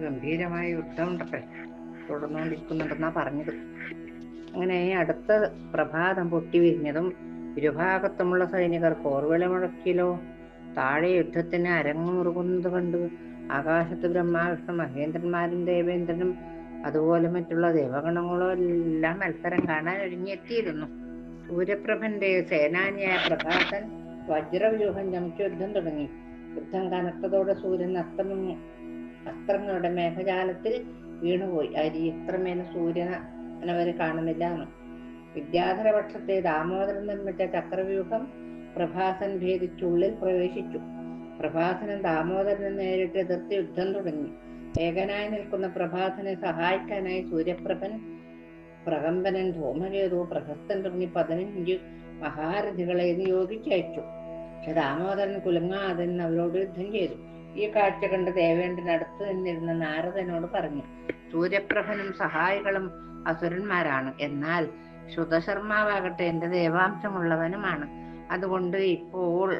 ഗംഭീരമായ യുദ്ധം ഉണ്ടട്ടെ തുടർന്നുകൊണ്ടിരിക്കുന്നുണ്ടെന്നാ പറഞ്ഞത്. അങ്ങനെ അടുത്ത പ്രഭാതം പൊട്ടി വിരിഞ്ഞതും ഇരുഭാഗത്തുമുള്ള സൈനികർ പോർവിളി മുഴക്കിലോ താഴെ യുദ്ധത്തിന് അരങ്ങുമുറുകുന്നത് കണ്ട്. ആകാശത്ത് ബ്രഹ്മാവിഷ്ണു മഹേന്ദ്രന്മാരും ദേവേന്ദ്രനും അതുപോലെ മറ്റുള്ള ദേവഗണങ്ങളോ എല്ലാം മത്സരം കാണാൻ ഒരുങ്ങിയെത്തിയിരുന്നു. സൂര്യപ്രഭന്റെ സേനാനിയായ പ്രഭാസൻ വജ്രവ്യൂഹം ചമച്ച് യുദ്ധം തുടങ്ങി. യുദ്ധം കനത്തതോടെ സൂര്യൻ അസ്തമം അസ്ത്രങ്ങളുടെ മേഘജാലത്തിൽ വീണുപോയി. അരി ഇത്രമേൽ സൂര്യനെ അവർ കാണുന്നില്ല എന്ന് വിദ്യാധര പക്ഷത്തെ ദാമോദരൻ നിർമ്മിച്ച ചക്രവ്യൂഹം പ്രഭാസൻ ഭേദിച്ചുള്ളിൽ പ്രവേശിച്ചു. പ്രഭാസനും ദാമോദരനെ നേരിട്ട് എതിർത്ത് യുദ്ധം തുടങ്ങി. ഏകനായി നിൽക്കുന്ന പ്രഭാസനെ സഹായിക്കാനായി സൂര്യപ്രഭൻ പ്രകമ്പനൻ ധൂമകേതു പ്രഹസ്തൻ തുടങ്ങി പതിനഞ്ച് മഹാരഥികളെ നിയോഗിച്ചയച്ചു. പക്ഷെ ദാമോദരൻ കുലുങ്ങാതെ അവരോട് യുദ്ധം ചെയ്തു. ഈ കാഴ്ച കണ്ട് ദേവേന്ദ്രൻ അടുത്ത് നിന്നിരുന്ന നാരദനോട് പറഞ്ഞു സൂര്യപ്രഭനും സഹായികളും അസുരന്മാരാണ്. എന്നാൽ ശുദ്ധശർമാവാകട്ടെ എന്റെ ദേവാംശമുള്ളവനുമാണ്. അതുകൊണ്ട് ഇപ്പോൾ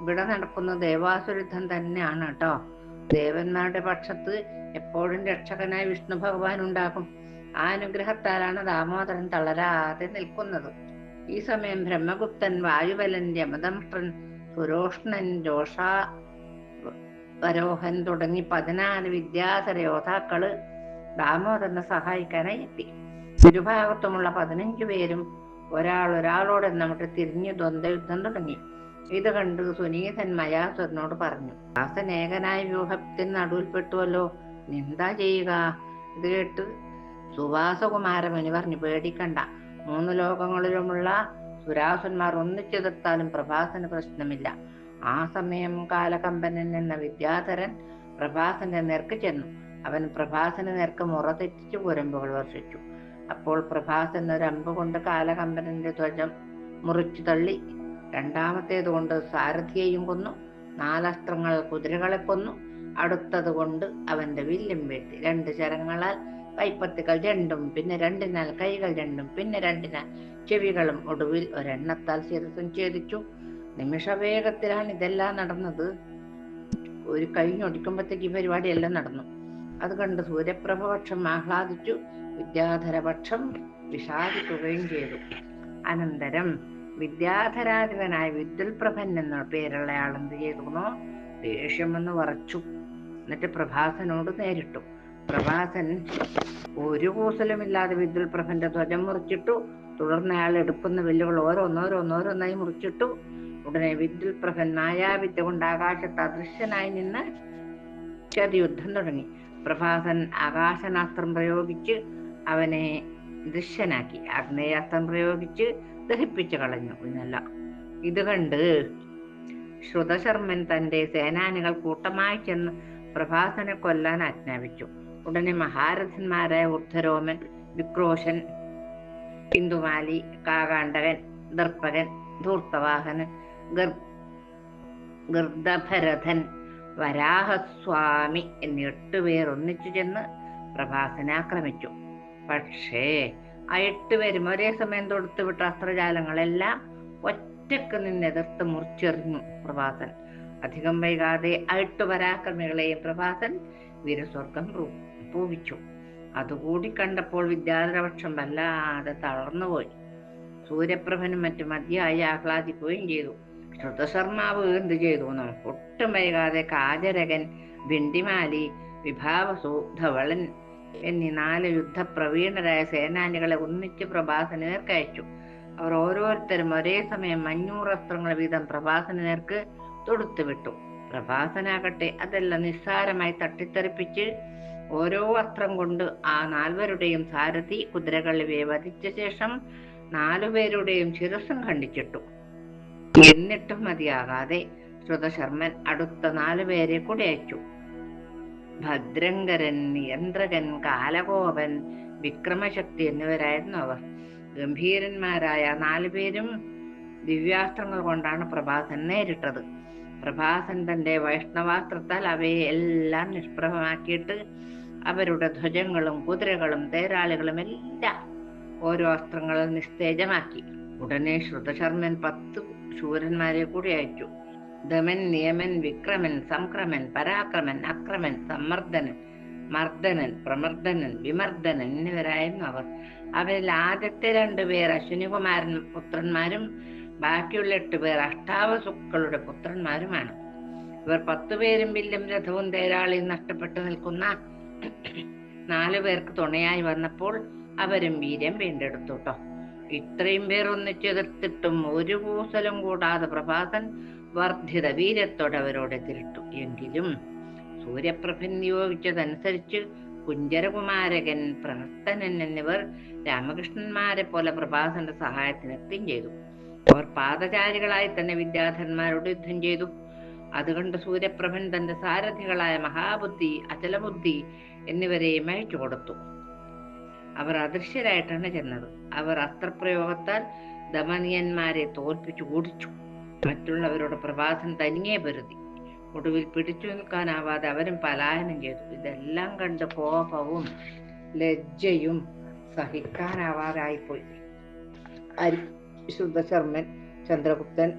ഇവിടെ നടക്കുന്ന ദേവാസുരുദ്ധം തന്നെയാണ് കേട്ടോ. ദേവന്മാരുടെ പക്ഷത്ത് എപ്പോഴും രക്ഷകനായ വിഷ്ണു ഭഗവാൻ ഉണ്ടാകും. ആ അനുഗ്രഹത്താലാണ് ദാമോദരൻ തളരാതെ നിൽക്കുന്നത്. ഈ സമയം ബ്രഹ്മഗുപ്തൻ വായുബലൻ യമദംഷ്ട്രൻ സുരോഷ്ണൻ ജോഷാ വരോഹൻ തുടങ്ങി പതിനാല് വിദ്യാധര യോദ്ധാക്കൾ ദാമോദരനെ സഹായിക്കാനായി എത്തി. ഇരുഭാഗത്തുമുള്ള പതിനഞ്ചു പേരും ഒരാൾ ഒരാളോട് എന്നിട്ട് തിരിഞ്ഞു ദ്വന്ദ്വയുദ്ധം തുടങ്ങി. ഇത് കണ്ട് സുനീതൻ മയാസുരനോട് പറഞ്ഞു ദാസൻ ഏകനായ വ്യൂഹത്തിന് നടുവിൽപ്പെട്ടുവല്ലോ എന്താ ചെയ്യുക? ഇത് കേട്ട് സുവാസകുമാരമനി പറഞ്ഞു പേടിക്കണ്ട മൂന്ന് ലോകങ്ങളിലുമുള്ള സുരാസുന്മാർ ഒന്നിച്ചെതിർത്താലും പ്രഭാസന് പ്രശ്നമില്ല. ആ സമയം കാലകമ്പനൻ എന്ന വിദ്യാധരൻ പ്രഭാസന്റെ നേർക്ക് ചെന്നു. അവൻ പ്രഭാസന് നേർക്ക് മുറ തെറ്റിച്ചു കുരമ്പുകൾ വർഷിച്ചു. അപ്പോൾ പ്രഭാസൻ ഒരമ്പ് കൊണ്ട് കാലകമ്പനന്റെ ധ്വജം മുറിച്ചു തള്ളി. രണ്ടാമത്തേത് കൊണ്ട് സാരഥിയെയും കൊന്നു. നാലസ്ത്രങ്ങൾ കുതിരകളെ കൊന്നു. അടുത്തത് കൊണ്ട് അവന്റെ വില്ലും വെട്ടി. രണ്ട് ചരങ്ങളാൽ കൈപ്പത്തികൾ രണ്ടും പിന്നെ രണ്ടിനാൽ കൈകൾ രണ്ടും പിന്നെ രണ്ടിനാൽ ചെവികളും ഒടുവിൽ ഒരെണ്ണത്താൽ ശിരസും ഛേദിച്ചു. നിമിഷവേഗത്തിലാണ് ഇതെല്ലാം നടന്നത്. ഒരു കഴിഞ്ഞൊടിക്കുമ്പോഴത്തേക്ക് ഈ പരിപാടിയെല്ലാം നടന്നു. അത് കണ്ട് സൂര്യപ്രഭപക്ഷം ആഹ്ലാദിച്ചു. വിദ്യാധരപക്ഷം വിഷാദിക്കുകയും ചെയ്തു. അനന്തരം വിദ്യാധരാധിപനായ വിദ്യുൽപ്രഭൻ എന്ന പേരുള്ള ആൾ എന്ത് ചെയ്തു ദേഷ്യമെന്ന് വറച്ചു. എന്നിട്ട് പ്രഭാസനോട് നേരിട്ടു. പ്രഭാസൻ ഒരു കൂസലുമില്ലാതെ വിദ്യുൽപ്രഭന്റെ ധ്വജം മുറിച്ചിട്ടു. തുടർന്ന് അയാൾ എടുക്കുന്ന വില്ലുകൾ ഓരോന്നോരോന്നോരോന്നായി മുറിച്ചിട്ടു. ഉടനെ വിദ്യുൽപ്രഭൻ മായാവിദ്യ കൊണ്ട് ആകാശത്ത് അദൃശ്യനായി നിന്ന് യുദ്ധം തുടങ്ങി. പ്രഭാസൻ ആകാശനാസ്ത്രം പ്രയോഗിച്ച് അവനെ ദൃശ്യനാക്കി. അഗ്നേയാസ്ത്രം പ്രയോഗിച്ച് ദഹിപ്പിച്ചു കളഞ്ഞു. എന്നല്ല ഇത് കണ്ട് ശ്രുതശർമ്മൻ തന്റെ സേനാനികൾ കൂട്ടമായി ചെന്ന് പ്രഭാസനെ കൊല്ലാൻ ആജ്ഞാപിച്ചു. ഉടനെ മഹാരഥന്മാരായ ഉർദ്ധരോമൻ വിക്രോശൻ ഹിന്ദുമാലി കാകാണ്ടകൻ ദർപ്പകൻ ധൂർത്തവാഹനൻ ഗർദഭരഥൻ വരാഹസ്വാമി എന്നീ എട്ടുപേർ ഒന്നിച്ചു ചെന്ന് പ്രഭാസനെ ആക്രമിച്ചു. പക്ഷേ ആ എട്ടുപേരും ഒരേ സമയം തൊടുത്തുവിട്ട അസ്ത്രജാലങ്ങളെല്ലാം ഒറ്റയ്ക്ക് നിന്നെതിർത്ത് മുറിച്ചെറിഞ്ഞു പ്രഭാസൻ. അധികം വൈകാതെ ആ എട്ടു പരാക്രമികളെയും പ്രഭാസൻ വീരസ്വർഗം പൂവിച്ചു അതുകൂടി കണ്ടപ്പോൾ വിദ്യാധരപക്ഷം വല്ലാതെ തളർന്നുപോയി. സൂര്യപ്രഭനും മറ്റും മതിയായി ആഹ്ലാദിക്കുകയും ചെയ്തു. ശ്രുതശർമാവ് എന്ത് ചെയ്തു ഒട്ടും വൈകാതെ കാജരകൻ ബിണ്ടിമാലി വിഭാവസു ധവളൻ എന്നീ നാല് യുദ്ധപ്രവീണരായ സേനാനികളെ ഒന്നിച്ച് പ്രഭാസന് നേർക്കയച്ചു അവർ ഓരോരുത്തരും ഒരേ സമയം അഞ്ഞൂറ് വീതം പ്രഭാസന് നേർക്ക് തൊടുത്തുവിട്ടു പ്രഭാസനാകട്ടെ അതെല്ലാം നിസ്സാരമായി തട്ടിത്തെറിപ്പിച്ച് ഓരോ അസ്ത്രം കൊണ്ട് ആ നാൽവരുടെയും സാരഥി കുതിരകളിവയെ വധിച്ച ശേഷം നാലുപേരുടെയും ശിരസും ഖണ്ഡിച്ചിട്ടു. എന്നിട്ടും മതിയാകാതെ ശ്രുതശർമ്മൻ അടുത്ത നാലുപേരെ കൂടി അയച്ചു. ഭദ്രങ്കരൻ നിയന്ത്രകൻ കാലകോപൻ വിക്രമശക്തി എന്നിവരായിരുന്നു അവർ. ഗംഭീരന്മാരായ നാലുപേരും ദിവ്യാസ്ത്രങ്ങൾ കൊണ്ടാണ് പ്രഭാസൻ നേരിട്ടത്. പ്രഭാസൻ തന്റെ വൈഷ്ണവാസ്ത്രത്താൽ അവയെ എല്ലാം നിഷ്പ്രഭമാക്കിയിട്ട് അവരുടെ ധ്വജങ്ങളും കുതിരകളും തേരാളികളും എല്ലാം ഓരോ അസ്ത്രങ്ങളും നിസ്തേജമാക്കി. ഉടനെ ശ്രുതശർമ്മൻ പത്ത് ശൂരന്മാരെ കൂടി അയച്ചു. ദമൻ നിയമൻ വിക്രമൻ സംക്രമൻ പരാക്രമൻ അക്രമൻ സമ്മർദ്ദനൻ മർദ്ദനൻ പ്രമർദ്ദനൻ വിമർദ്ദനൻ എന്നിവരായിരുന്നു അവർ. അവരിൽ ആദ്യത്തെ രണ്ടുപേർ അശ്വിനികുമാരൻ പുത്രന്മാരും ബാക്കിയുള്ള എട്ട് പേർ അഷ്ടാവസുക്കളുടെ പുത്രന്മാരുമാണ്. ഇവർ പത്തുപേരും വില്ലും രഥവും തേരാളിയും നഷ്ടപ്പെട്ടു നിൽക്കുന്ന നാലു പേർക്ക് തുണയായി വന്നപ്പോൾ അവരും വീര്യം വീണ്ടെടുത്തു കേട്ടോ. ഇത്രയും പേർ ഒരു പൂസലും കൂടാതെ പ്രഭാതൻ വർദ്ധിത വീര്യത്തോടെ അവരോട് എതിരിട്ടു. എങ്കിലും സൂര്യപ്രഭൻ നിയോഗിച്ചതനുസരിച്ച് കുഞ്ചരകുമാരകൻ പ്രഹസ്തനൻ എന്നിവർ രാമകൃഷ്ണന്മാരെ പോലെ പ്രഭാസന്റെ സഹായത്തിനെത്തുകയും ചെയ്തു. അവർ പാദചാരികളായി തന്നെ വിദ്യാധരന്മാരോട് യുദ്ധം ചെയ്തു. അതുകൊണ്ട് സൂര്യപ്രഭൻ തന്റെ സാരഥികളായ മഹാബുദ്ധി അചലബുദ്ധി എന്നിവരെയും അയച്ചു കൊടുത്തു. അവർ അദൃശ്യരായിട്ടാണ് ചെന്നത്. അവർ അസ്ത്രപ്രയോഗത്താൽ ദമനിയന്മാരെ തോൽപ്പിച്ചു ഓടിച്ചു. മറ്റുള്ളവരുടെ പ്രഭാസൻ തനിയെ പൊരുതി. ഒടുവിൽ പിടിച്ചു നിൽക്കാനാവാതെ അവരും പലായനം ചെയ്തു. ഇതെല്ലാം കണ്ട് കോപവും ലജ്ജയും സഹിക്കാനാവാതായിപ്പോയി അരിശുദ്ധ ശർമ്മൻ ചന്ദ്രഗുപ്തൻ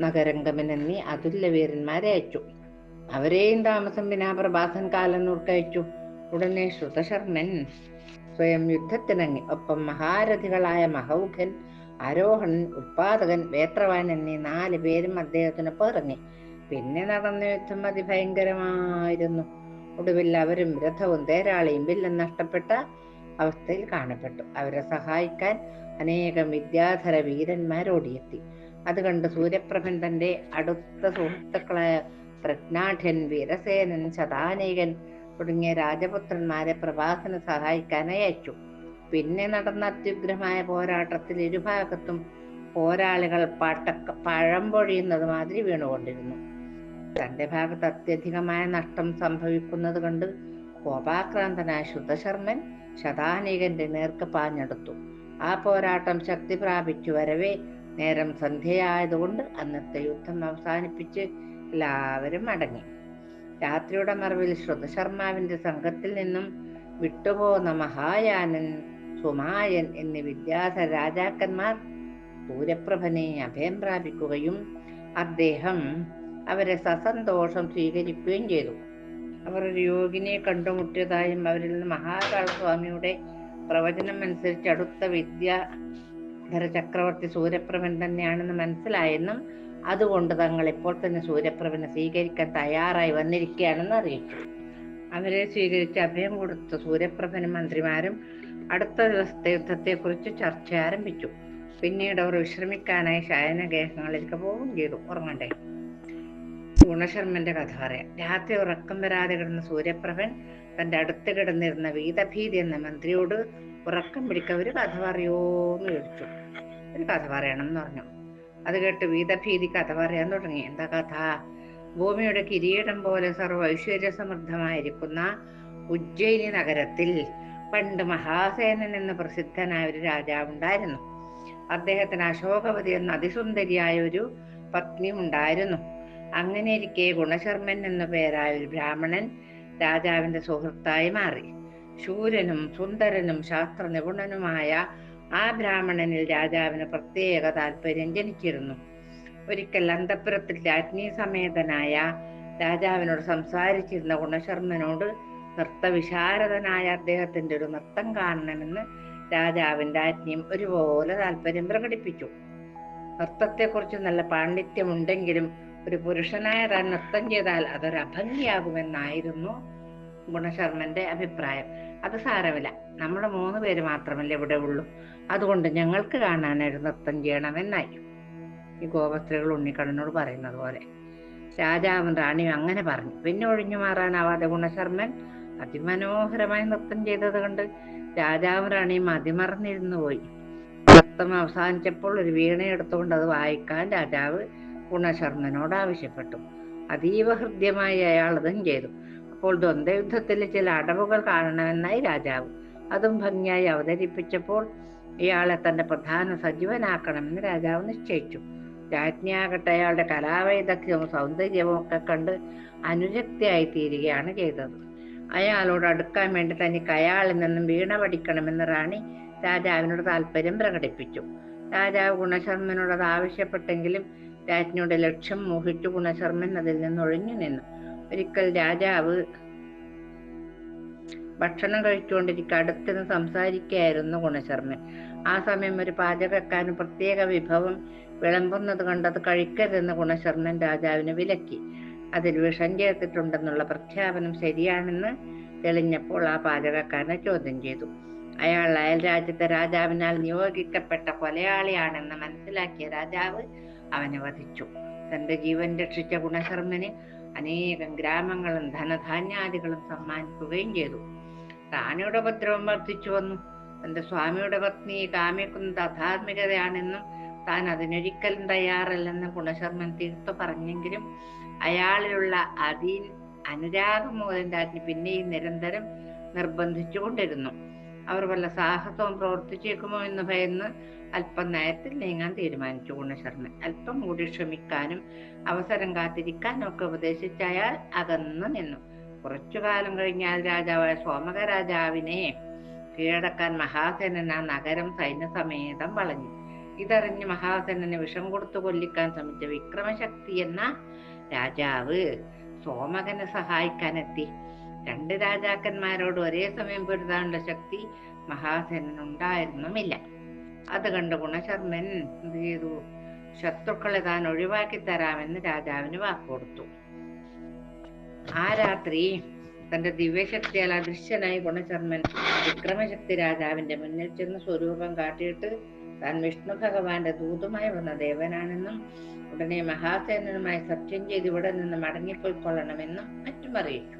നഗരംഗമൻ എന്നീ അതുല്യ വീരന്മാരെ അയച്ചു. അവരെയും താമസം വിനാ പ്രഭാസൻ കാലം അയച്ചു. ഉടനെ ശ്രുതശർമ്മൻ സ്വയം യുദ്ധത്തിനങ്ങി. ഒപ്പം മഹാരഥികളായ മഹൗഖൻ ആരോഹണൻ ഉത്പാദകൻ വേത്രവാൻ എന്നീ നാല് പേരും അദ്ദേഹത്തിനൊപ്പം ഇറങ്ങി. പിന്നെ നടന്ന യുദ്ധം അതിഭയങ്കരമായിരുന്നു. ഒടുവിൽ അവരും രഥവും തേരാളിയും വില്ലും നഷ്ടപ്പെട്ട അവസ്ഥയിൽ കാണപ്പെട്ടു. അവരെ സഹായിക്കാൻ അനേകം വിദ്യാധര വീരന്മാർ ഓടിയെത്തി. അത് കണ്ട് സൂര്യപ്രഭൻ തന്റെ അടുത്ത സുഹൃത്തുക്കളായ പ്രജ്ഞാഠ്യൻ വീരസേനൻ ശതാനേകൻ തുടങ്ങിയ രാജപുത്രന്മാരെ പ്രഭാസനെ സഹായിക്കാനായി അയച്ചു പിന്നെ നടന്ന അത്യുഗ്രമായ പോരാട്ടത്തിൽ ഇരുഭാഗത്തും പോരാളികൾ പട്ടക്ക പഴം പൊഴിയുന്നത് മാതിരി വീണുകൊണ്ടിരുന്നു. തന്റെ ഭാഗത്ത് അത്യധികമായ നഷ്ടം സംഭവിക്കുന്നത് കണ്ട് കോപാക്രാന്തനായ ശുദ്ധശർമ്മൻ ശതാനീകന്റെ നേർക്ക് പാഞ്ഞെടുത്തു. ആ പോരാട്ടം ശക്തി പ്രാപിച്ചു വരവേ നേരം സന്ധ്യയായതുകൊണ്ട് അന്നത്തെ യുദ്ധം അവസാനിപ്പിച്ച് എല്ലാവരും മടങ്ങി. രാത്രിയുടെ മറവിൽ ശ്രുതശർമാവിന്റെ സംഘത്തിൽ നിന്നും വിട്ടുപോകുന്ന മഹായാനൻ സുമായൻ എന്നീ വിദ്യാസ രാജാക്കന്മാർ സൂര്യപ്രഭനെ അഭയം പ്രാപിക്കുകയും അദ്ദേഹം അവരെ സസന്തോഷം സ്വീകരിക്കുകയും ചെയ്തു. അവർ ഒരു യോഗിനെ കണ്ടുമുട്ടിയതായും അവരിൽ നിന്ന് മഹാകാളസ്വാമിയുടെ പ്രവചനം അനുസരിച്ച് അടുത്ത വിദ്യാധര ചക്രവർത്തി സൂര്യപ്രഭൻ തന്നെയാണെന്ന് മനസ്സിലായെന്നും അതുകൊണ്ട് തങ്ങൾ ഇപ്പോൾ തന്നെ സൂര്യപ്രഭനെ സ്വീകരിക്കാൻ തയ്യാറായി വന്നിരിക്കുകയാണെന്ന് അറിയിച്ചു. അവരെ സ്വീകരിച്ച് അഭയം കൊടുത്ത സൂര്യപ്രഭനും മന്ത്രിമാരും അടുത്ത ദിവസത്തെ യുദ്ധത്തെക്കുറിച്ച് ചർച്ച ആരംഭിച്ചു. പിന്നീട് അവർ വിശ്രമിക്കാനായി ശയനഗേഹങ്ങളിലേക്ക് പോവുകയും ചെയ്തു. ഉറങ്ങണ്ടേ? ഗുണശർമ്മന്റെ കഥ പറയാം. രാത്രി ഉറക്കം വരാതെ കിടന്ന സൂര്യപ്രഭൻ തന്റെ അടുത്ത് കിടന്നിരുന്ന വീതഭീതി എന്ന മന്ത്രിയോട് ഉറക്കം പിടിക്ക ഒരു കഥ പറയോന്ന് ചോദിച്ചു. ഒരു കഥ പറയണം എന്ന് പറഞ്ഞു. അത് കേട്ട് വീതഭീതി കഥ പറയാൻ തുടങ്ങി. എന്താ കഥ? ഭൂമിയുടെ കിരീടം പോലെ സർവ ഐശ്വര്യ സമൃദ്ധമായിരിക്കുന്ന ഉജ്ജയിനി നഗരത്തിൽ പണ്ട് മഹാസേനൻ എന്ന് പ്രസിദ്ധനായ ഒരു രാജാവുണ്ടായിരുന്നു. അദ്ദേഹത്തിന് അശോകവതി എന്ന അതിസുന്ദരിയായ ഒരു പത്നി ഉണ്ടായിരുന്നു അങ്ങനെ ഇരിക്കെ ഗുണശർമ്മൻ എന്ന പേരായ ഒരു ബ്രാഹ്മണൻ രാജാവിന്റെ സുഹൃത്തായി മാറി. ശൂരനും സുന്ദരനും ശാസ്ത്ര നിപുണനുമായ ആ ബ്രാഹ്മണനിൽ രാജാവിന് പ്രത്യേക താല്പര്യം ജനിച്ചിരുന്നു. ഒരിക്കൽ അന്തപുരത്തിൽ രാജ്ഞി സമേതനായ രാജാവിനോട് സംസാരിച്ചിരുന്ന ഗുണശർമ്മനോട് നൃത്തവിശാരദനായ അദ്ദേഹത്തിന്റെ ഒരു നൃത്തം കാണണമെന്ന് രാജാവിന്റെ രാജ്ഞിയും ഒരുപോലെ താല്പര്യം പ്രകടിപ്പിച്ചു. നൃത്തത്തെക്കുറിച്ച് നല്ല പാണ്ഡിത്യമുണ്ടെങ്കിലും ഒരു പുരുഷനായ താൻ നൃത്തം ചെയ്താൽ അതൊരു അഭംഗിയാകുമെന്നായിരുന്നു ഗുണശർമ്മന്റെ അഭിപ്രായം. അത് സാരമില്ല. നമ്മുടെ മൂന്ന് പേര് മാത്രമല്ലേ ഇവിടെ ഉള്ളൂ. അതുകൊണ്ട് ഞങ്ങൾക്ക് കാണാനൊരു നൃത്തം ചെയ്യണമെന്നായി ഈ ഗോപസ്ത്രീകൾ ഉണ്ണിക്കണ്ണനോട് പറയുന്നത് പോലെ. രാജാവും റാണിയും അങ്ങനെ പറഞ്ഞു. പിന്നെ ഒഴിഞ്ഞു മാറാനാവാതെ ഗുണശർമ്മൻ അതിമനോഹരമായി നൃത്തം ചെയ്തത് കണ്ട് രാജാവും റാണിയും അതിമറന്നിരുന്നു പോയി. നൃത്തം അവസാനിച്ചപ്പോൾ ഒരു വീണ എടുത്തുകൊണ്ട് അത് വായിക്കാൻ രാജാവ് ഗുണശർമ്മനോട് ആവശ്യപ്പെട്ടു. അതീവ ഹൃദ്യമായി അയാൾ അതും ചെയ്തു. അപ്പോൾ ദ്വന്ദ്യുദ്ധത്തിൽ ചില അടവുകൾ കാണണമെന്നായി രാജാവ് അതും ഭംഗിയായി അവതരിപ്പിച്ചപ്പോൾ ഇയാളെ തന്റെ പ്രധാന സജീവനാക്കണമെന്ന് രാജാവ് നിശ്ചയിച്ചു. രാജ്ഞിയാകട്ടെ അയാളുടെ കലാവൈദഗ്ധ്യവും സൗന്ദര്യവും ഒക്കെ കണ്ട് അനുരക്തിയായി തീരുകയാണ് ചെയ്തത്. അയാളോട് അടുക്കാൻ വേണ്ടി തനിക്ക് അയാളിൽ നിന്നും വീണ പഠിക്കണമെന്ന് റാണി രാജാവിനോട് താല്പര്യം പ്രകടിപ്പിച്ചു. രാജാവ് ഗുണശർമ്മനോട് അത് ആവശ്യപ്പെട്ടെങ്കിലും രാജ്ഞിയുടെ ലക്ഷ്യം മോഹിച്ചു ഗുണശർമ്മൻ അതിൽ നിന്ന് ഒഴിഞ്ഞു നിന്നു. ഒരിക്കൽ രാജാവ് ഭക്ഷണം കഴിച്ചുകൊണ്ടിരിക്കുക അടുത്തുനിന്ന് സംസാരിക്കുകയായിരുന്നു ഗുണശർമ്മൻ. ആ സമയം ഒരു പാചകക്കാരൻ പ്രത്യേക വിഭവം വിളമ്പുന്നത് കണ്ടത് കഴിക്കരുതെന്ന് ഗുണശർമ്മൻ രാജാവിന് വിലക്കി. അതിൽ വിഷം ചേർത്തിട്ടുണ്ടെന്നുള്ള പ്രഖ്യാപനം ശരിയാണെന്ന് തെളിഞ്ഞപ്പോൾ ആ പാചകക്കാരനെ ചോദ്യം ചെയ്തു. അയാൾ അയൽ രാജ്യത്തെ രാജാവിനാൽ നിയോഗിക്കപ്പെട്ട കൊലയാളിയാണെന്ന് മനസ്സിലാക്കിയ രാജാവ് അവനെ വധിച്ചു. തന്റെ ജീവൻ രക്ഷിച്ച ഗുണശർമ്മന് അനേകം ഗ്രാമങ്ങളും ധനധാന്യാദികളും സമ്മാനിക്കുകയും ചെയ്തു. റാണിയുടെ ഉപദ്രവം വർദ്ധിച്ചു വന്നു. തന്റെ സ്വാമിയുടെ പത്നി കാമിക്കുന്നത് അധാർമികതയാണെന്നും താൻ അതിനൊരിക്കലും തയ്യാറല്ലെന്ന് ഗുണശർമ്മൻ തീർത്തു പറഞ്ഞെങ്കിലും അയാളിലുള്ള അതീൻ അനുരാഗം മൂലം രാജ്ഞി പിന്നെയും നിരന്തരം നിർബന്ധിച്ചുകൊണ്ടിരുന്നു. അവർ വല്ല സാഹസവും പ്രവർത്തിച്ചേക്കുമോ എന്ന് ഭയന്ന് അല്പം നയത്തിൽ നീങ്ങാൻ തീരുമാനിച്ചു ഗുണശർമ്മൻ അല്പം കൂടി ക്ഷമിക്കാനും അവസരം കാത്തിരിക്കാനും ഒക്കെ ഉപദേശിച്ച അയാൾ അകന്നു നിന്നു. കുറച്ചു കാലം കഴിഞ്ഞാൽ രാജാവായ സോമക രാജാവിനെ കീഴടക്കാൻ മഹാസേനൻ ആ നഗരം സൈന്യസമേതം വളഞ്ഞു. ഇതറിഞ്ഞ് മഹാസേനന് വിഷം കൊടുത്തു കൊല്ലിക്കാൻ ശ്രമിച്ച വിക്രമശക്തി എന്ന രാജാവ് സോമകനെ സഹായിക്കാനെത്തി. രണ്ട് രാജാക്കന്മാരോട് ഒരേ സമയം പൊരുതാനുള്ള ശക്തി മഹാസേനുണ്ടായിരുന്നുമില്ല അത് കണ്ട ഗുണശർമ്മൻ എന്ത് ചെയ്തു? ശത്രുക്കളെ താൻ ഒഴിവാക്കി തരാമെന്ന് രാജാവിന് വാക്കുകൊടുത്തു ആ രാത്രി തന്റെ ദിവ്യശക്തിയാൽ അദൃശ്യനായി ഗുണശർമ്മൻ വിക്രമശക്തി രാജാവിന്റെ മുന്നിൽ ചെന്ന് സ്വരൂപം കാട്ടിയിട്ട് താൻ വിഷ്ണു ഭഗവാന്റെ ദൂതുമായി വന്ന ദേവനാണെന്നും ഉടനെ മഹാസേനനുമായി സത്യം ചെയ്ത് ഇവിടെ നിന്ന് മടങ്ങിപ്പോയിക്കൊള്ളണമെന്നും മറ്റും അറിയിച്ചു.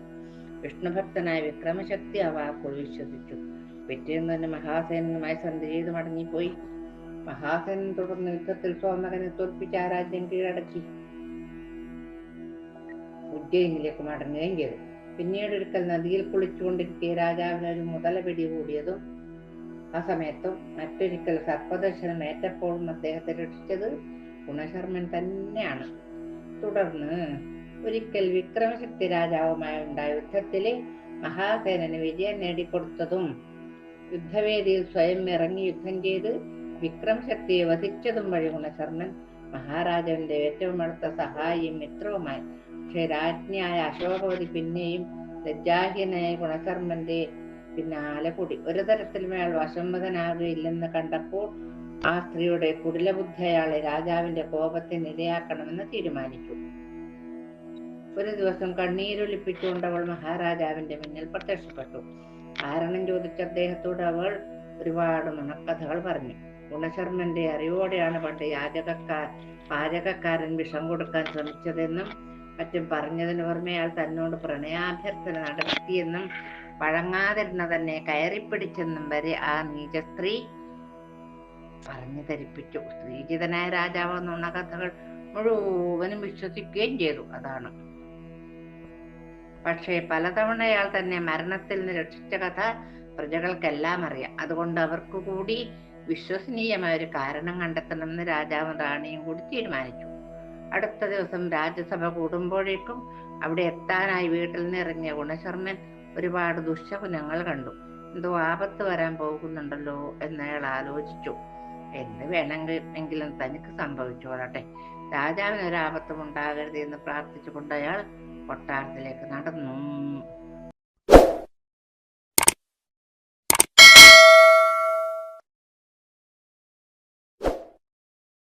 വിഷ്ണുഭക്തനായ വിക്രമശക്തി അവ വാക്കുകൾ വിശ്വസിച്ചു. പിറ്റേന്ന് തന്നെ മഹാസേനനുമായി സന്ധി ചെയ്ത് മടങ്ങിപ്പോയി. മഹാസേനൻ തുടർന്ന് യുദ്ധത്തിൽ സോമകനെ തോൽപ്പിച്ച് ആ രാജ്യം കീഴടക്കി. ഉജ്ജയിനിലേക്ക് മടങ്ങുകയും ചെയ്തു പിന്നീട് ഒരിക്കൽ നദിയിൽ കുളിച്ചുകൊണ്ടിരിക്കെ രാജാവിന് ഒരു മുതല പിടികൂടിയതും ആ സമയത്തും മറ്റൊരിക്കൽ സർപ്പദർശനം ഏറ്റപ്പോഴും അദ്ദേഹത്തെ രക്ഷിച്ചത് ഗുണശർമ്മൻ തന്നെയാണ്. തുടർന്ന് ഒരിക്കൽ വിക്രമശക്തി രാജാവുമായി ഉണ്ടായ യുദ്ധത്തിലെ മഹാസേനന് വിജയം നേടിക്കൊടുത്തതും യുദ്ധവേദിയിൽ സ്വയം ഇറങ്ങി യുദ്ധം ചെയ്ത് വിക്രം ശക്തിയെ വധിച്ചതും വഴി ഗുണശർമ്മൻ മഹാരാജാവിന്റെ ഏറ്റവും അടുത്ത സഹായിയും മിത്രവുമായി. പക്ഷെ രാജ്ഞിയായ അശോകവതി പിന്നെയും ലജ്ജാഹീനായ ഗുണശർമ്മന്റെ പിന്നാലെ കൂടി. ഒരു തരത്തിലും അയാൾ വശംവദനാകുകയില്ലെന്ന് കണ്ടപ്പോൾ ആ സ്ത്രീയുടെ കുടിലബുദ്ധി അയാളെ രാജാവിന്റെ കോപത്തെ ഇരയാക്കണമെന്ന് തീരുമാനിച്ചു. ഒരു ദിവസം കണ്ണീരൊലിപ്പിച്ചുകൊണ്ട് അവൾ മഹാരാജാവിന്റെ മുന്നിൽ പ്രത്യക്ഷപ്പെട്ടു. കാരണം ചോദിച്ച അദ്ദേഹത്തോട് അവൾ ഒരുപാട് നുണക്കഥകൾ പറഞ്ഞു. ഗുണശർമ്മന്റെ അറിവോടെയാണ് പണ്ട് യാചകക്കാർ പാചകക്കാരൻ വിഷം കൊടുക്കാൻ ശ്രമിച്ചതെന്നും മറ്റും പറഞ്ഞതിന് അയാൾ തന്നോട് പ്രണയാഭ്യർത്ഥന നടത്തിയെന്നും വഴങ്ങാതിരുന്ന തന്നെ കയറിപ്പിടിച്ചെന്നും വരെ ആ നീച സ്ത്രീ പറഞ്ഞു ധരിപ്പിച്ചു. സ്ത്രീജിതനായ രാജാവ് നുണകഥകൾ മുഴുവനും വിശ്വസിക്കുകയും ചെയ്തു. അതാണ് പക്ഷേ പലതവണ അയാൾ തന്നെ മരണത്തിൽ നിന്ന് രക്ഷിച്ച കഥ പ്രജകൾക്കെല്ലാം അറിയാം. അതുകൊണ്ട് അവർക്ക് കൂടി വിശ്വസനീയമായ ഒരു കാരണം കണ്ടെത്തണമെന്ന് രാജാവും റാണിയും കൂടി തീരുമാനിച്ചു. അടുത്ത ദിവസം രാജ്യസഭ കൂടുമ്പോഴേക്കും അവിടെ എത്താനായി വീട്ടിൽ നിന്ന് ഇറങ്ങിയ ഗുണശർമ്മൻ ഒരുപാട് ദുശകുനങ്ങൾ കണ്ടു. എന്തോ ആപത്ത് വരാൻ പോകുന്നുണ്ടല്ലോ എന്നയാൾ ആലോചിച്ചു. എന്ത് വേണമെങ്കിൽ എങ്കിലും തനിക്ക് സംഭവിച്ചോളട്ടെ രാജാവിന് ഒരു ആപത്തും ഉണ്ടാകരുത് എന്ന് പ്രാർത്ഥിച്ചുകൊണ്ട് അയാൾ കൊട്ടാരത്തിലേക്ക് നടന്നു.